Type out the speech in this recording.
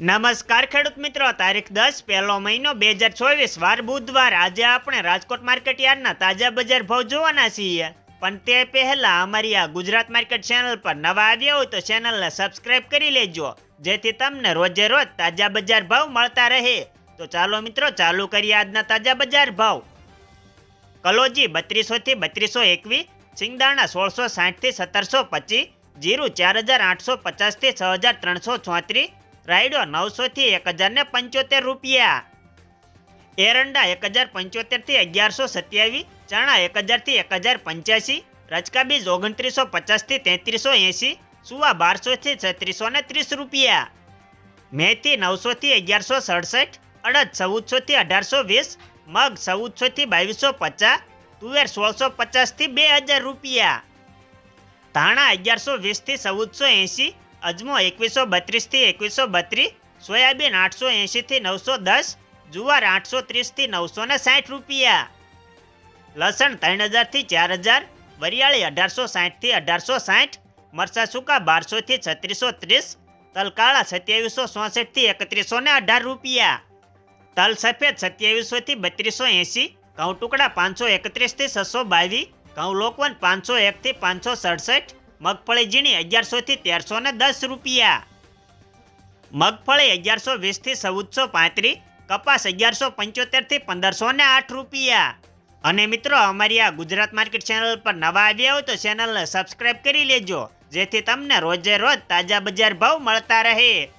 નમસ્કાર ખેડૂત મિત્રો, તારીખ દસ પહેલો મહિનો બે હજાર ચોવીસ, વાર બુધવાર. આજે આપણે રાજકોટ માર્કેટ યાર્ડના તાજા બજાર ભાવ જોવાના છીએ. પણ તે પહેલા અમારી આ ગુજરાત માર્કેટ ચેનલ પર નવા આવ્યા હોય તો ચેનલને સબસ્ક્રાઇબ કરી લેજો, જેથી તમને રોજે રોજ તાજા બજાર ભાવ મળતા રહે. તો ચાલો મિત્રો, ચાલુ કરીએ આજના તાજા બજાર ભાવ. કલોજી બત્રીસો થી બત્રીસો એકવીસ, સિંગદાણા સોળસો સાઠથી સત્તરસો પચીસ, જીરું ચાર હજાર આઠસો પચાસથી છ હજાર ત્રણસો ચોત્રીસ રાયડો નવસો થી એક હજાર ને પંચોતેર રૂપિયા. એરંડા એક હજાર પંચોતેરથી અગિયારસો સત્યાવીસ, ચણા એક હજારથી એક હજાર પંચ્યાસી રચકા બીજ ઓગણત્રીસો પચાસથી તેત્રીસો એંસી સુવા બારસો થી છત્રીસો ને ત્રીસ રૂપિયા. મેથી નવસો થી અગિયારસો સડસઠ, અડદ ચૌદસો થી અઢારસો વીસ, મગ ચૌદસો થી બાવીસો પચાસ, તુવેર સોળસો પચાસથી બે હજાર રૂપિયા. ધાણા અગિયારસો વીસથી ચૌદસો એંસી અજમો એકવીસો બત્રીસથી એકવીસો બત્રીસ, સોયાબીન આઠસો એંશીથી નવસો દસ, જુવાર આઠસો ત્રીસથી નવસો ને સાઠ રૂપિયા. લસણ ત્રણ હજારથી ચાર હજાર, વરિયાળી અઢારસો સાઠથી અઢારસો સાઠ મરસા સૂકા બારસોથી છત્રીસો ત્રીસ, તલકાળા સત્યાવીસો ચોસઠથી એકત્રીસો ને અઢાર રૂપિયા. તલ સફેદ સત્યાવીસોથી બત્રીસો એંસી ઘઉં ટુકડા પાંચસો એકત્રીસથી છસો બાવીસ, ઘઉં લોકવન પાંચસો એકથી પાંચસો સડસઠ મગફળી ઝીણી અગિયારસો થી તેરસો ને દસ રૂપિયા. મગફળી અગિયારસો વીસથી ચૌદસો પાંત્રીસ, કપાસ અગિયારસો પંચોતેરથી પંદરસો ને આઠ રૂપિયા. અને મિત્રો, અમારી આ ગુજરાત માર્કેટ ચેનલ પર નવા આવ્યા હોય તો ચેનલને સબસ્ક્રાઈબ કરી લેજો, જેથી તમને રોજે રોજ તાજા બજાર ભાવ મળતા રહે.